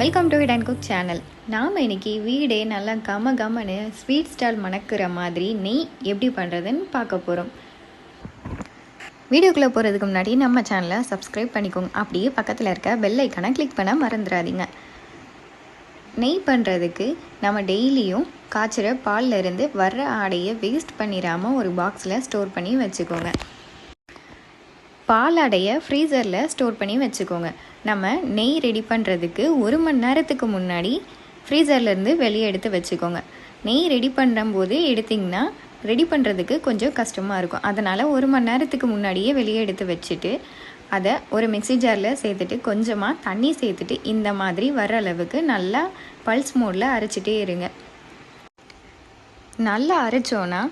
Welcome to hit and cook channel நாம் இன்றைக்கி வீடே நல்லா கம கமன்னு ஸ்வீட் ஸ்டால் மணக்கிற மாதிரி நெய் எப்படி பண்ணுறதுன்னு பார்க்க போகிறோம் வீடியோக்குள்ளே போகிறதுக்கு முன்னாடி நம்ம சேனலை சப்ஸ்கிரைப் பண்ணிக்கோங்க. அப்படியே பக்கத்தில் இருக்க பெல் ஐக்கானை கிளிக் பண்ண மறந்துடாதீங்க. நெய் பண்ணுறதுக்கு நம்ம டெய்லியும் காய்ச்சிற பால்ல இருந்து வர்ற ஆடையை வேஸ்ட் பண்ணிடாமல் ஒரு பாக்ஸில் ஸ்டோர் பண்ணி வச்சுக்கோங்க. பால் அடைய ஃப்ரீசரில் ஸ்டோர் பண்ணி வச்சுக்கோங்க. நம்ம நெய் ரெடி பண்ணுறதுக்கு ஒரு மணி நேரத்துக்கு முன்னாடி ஃப்ரீசர்லேருந்து வெளியே எடுத்து வச்சுக்கோங்க. நெய் ரெடி பண்ணும்போது எடுத்திங்கன்னா ரெடி பண்ணுறதுக்கு கொஞ்சம் கஷ்டமாக இருக்கும். அதனால் ஒரு மணி நேரத்துக்கு முன்னாடியே வெளியே எடுத்து வச்சுட்டு அதை ஒரு மிக்ஸி ஜாரில் சேர்த்துட்டு கொஞ்சமாக தண்ணி சேர்த்துட்டு இந்த மாதிரி வர அளவுக்கு நல்லா பல்ஸ் மோடில் அரைச்சிட்டே இருங்க. நல்லா அரைச்சோன்னா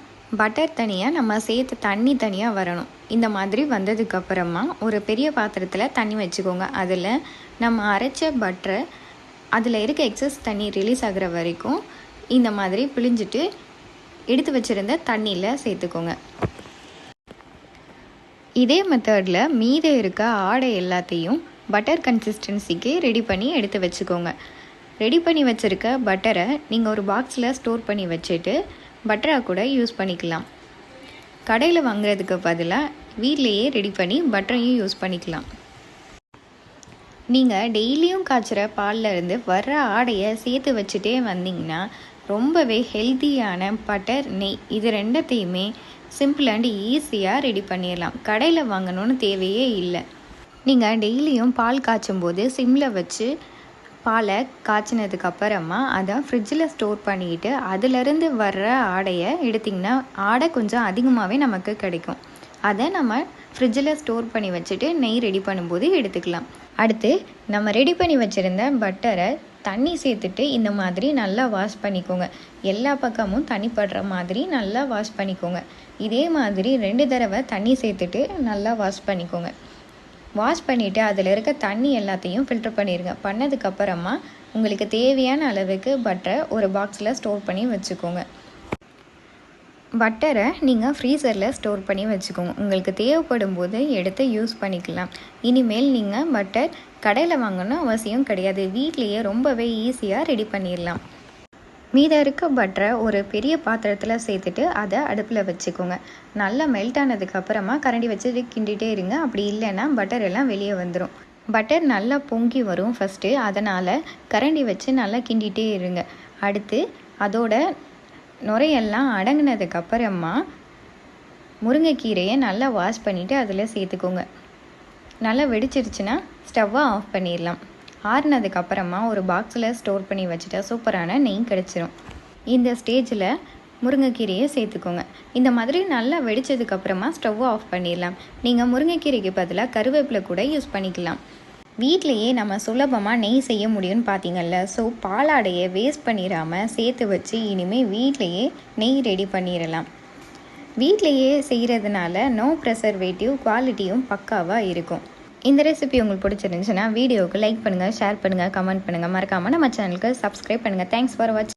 பட்டர் தனியாக நம்ம சேர்த்து தண்ணி தனியாக வரணும். இந்த மாதிரி வந்ததுக்கப்புறமா ஒரு பெரிய பாத்திரத்தில் தண்ணி வச்சுக்கோங்க. அதில் நம்ம அரைச்ச பட்டரை அதில் இருக்க எக்ஸஸ் தண்ணி ரிலீஸ் ஆகிற வரைக்கும் இந்த மாதிரி பிழிஞ்சிட்டு எடுத்து வச்சுருந்த தண்ணியில் சேர்த்துக்கோங்க. இதே மெத்தடில் மீதி இருக்க ஆடை எல்லாத்தையும் பட்டர் கன்சிஸ்டன்சிக்கு ரெடி பண்ணி எடுத்து வச்சுக்கோங்க. ரெடி பண்ணி வச்சுருக்க பட்டரை நீங்கள் ஒரு பாக்ஸில் ஸ்டோர் பண்ணி வச்சுட்டு பட்டராக கூட யூஸ் பண்ணிக்கலாம். கடையில் வாங்குறதுக்கு பதிலாக வீட்லேயே ரெடி பண்ணி பட்டரையும் யூஸ் பண்ணிக்கலாம். நீங்கள் டெய்லியும் காய்ச்சுற பாலில் இருந்து வர்ற ஆடையை சேர்த்து வச்சுட்டே வந்தீங்கன்னா ரொம்பவே ஹெல்த்தியான பட்டர் நெய் இது ரெண்டத்தையுமே சிம்பிள் அண்ட் ஈஸியாக ரெடி பண்ணிடலாம் கடையில் வாங்கணும்னு தேவையே இல்லை. நீங்கள் டெய்லியும் பால் காய்ச்சும் போது சிம்மில் வச்சு பாலை காய்ச்சினதுக்கு அப்புறமா அதை ஃப்ரிட்ஜில் ஸ்டோர் பண்ணிக்கிட்டு அதிலிருந்து வர்ற ஆடையை எடுத்திங்கன்னா ஆடை கொஞ்சம் அதிகமாகவே நமக்கு கிடைக்கும். அதை நம்ம ஃப்ரிட்ஜில் ஸ்டோர் பண்ணி வச்சுட்டு நெய் ரெடி பண்ணும்போது எடுத்துக்கலாம். அடுத்து நம்ம ரெடி பண்ணி வச்சுருந்த பட்டரை தண்ணி சேர்த்துட்டு இந்த மாதிரி நல்லா வாஷ் பண்ணிக்கோங்க. எல்லா பக்கமும் தண்ணி படுற மாதிரி நல்லா வாஷ் பண்ணிக்கோங்க. இதே மாதிரி ரெண்டு தடவை தண்ணி சேர்த்துட்டு நல்லா வாஷ் பண்ணிக்கோங்க. வாஷ் பண்ணிவிட்டு அதில் இருக்க தண்ணி எல்லாத்தையும் ஃபில்டர் பண்ணிடுங்க பண்ணதுக்கப்புறமா உங்களுக்கு தேவையான அளவுக்கு பட்டரை ஒரு பாக்ஸில் ஸ்டோர் பண்ணி வச்சுக்கோங்க. பட்டரை நீங்கள் ஃப்ரீசரில் ஸ்டோர் பண்ணி வச்சுக்கோங்க. உங்களுக்கு தேவைப்படும் போது எடுத்து யூஸ் பண்ணிக்கலாம். இனிமேல் நீங்கள் பட்டர் கடையில் வாங்கணும் அவசியம் கிடையாது. வீட்லேயே ரொம்பவே ஈஸியாக ரெடி பண்ணிடலாம் மீதம் இருக்க பட்டரை ஒரு பெரிய பாத்திரத்தில் சேர்த்துட்டு அதை அடுப்பில் வச்சுக்கோங்க. நல்லா மெல்ட் ஆனதுக்கப்புறமா கரண்டி வச்சு கிண்டிகிட்டே இருங்க. அப்படி இல்லைன்னா பட்டர் எல்லாம் வெளியே வந்துடும் பட்டர் நல்லா பொங்கி வரும் ஃபஸ்ட்டு அதனால் கரண்டி வச்சு நல்லா கிண்டிகிட்டே இருங்க. அடுத்து அதோட நுரையெல்லாம் அடங்கினதுக்கப்புறமா முருங்கைக்கீரையை நல்லா வாஷ் பண்ணிவிட்டு அதில் சேர்த்துக்கோங்க. நல்லா வெடிச்சிருச்சுன்னா ஸ்டவ்வை ஆஃப் பண்ணிடலாம். ஆறுனதுக்கப்புறமா ஒரு பாக்ஸில் ஸ்டோர் பண்ணி வச்சுட்டா சூப்பரான நெய் கிடச்சிரும். இந்த ஸ்டேஜில் முருங்கைக்கீரையை சேர்த்துக்கோங்க. இந்த மாதிரி நல்லா வெடித்ததுக்கப்புறமா ஸ்டவ்வை ஆஃப் பண்ணிடலாம். நீங்கள் முருங்கைக்கீரைக்கு பதிலாக கருவேப்பிலை கூட யூஸ் பண்ணிக்கலாம். வீட்லேயே நம்ம சுலபமாக நெய் செய்ய முடியும்னு பார்த்தீங்கல்ல ஸோ பாலாடையை வேஸ்ட் பண்ணிடாமல் சேர்த்து வச்சு இனிமேல் வீட்லேயே நெய் ரெடி பண்ணிடலாம். வீட்லேயே செய்கிறதுனால நோ ப்ரெசர்வேட்டிவ் குவாலிட்டியும் பக்காவாக இருக்கும். இந்த ரெசிபி உங்களுக்கு பிடிச்சிருந்துச்சுன்னா வீடியோவுக்கு லைக் பண்ணுங்கள் ஷேர் பண்ணுங்கள் கமெண்ட் பண்ணுங்கள் மறக்காமல் நம்ம சேனலுக்கு சப்ஸ்கிரைப் பண்ணுங்கள் தேங்க்ஸ் ஃபார் வாட்சிங்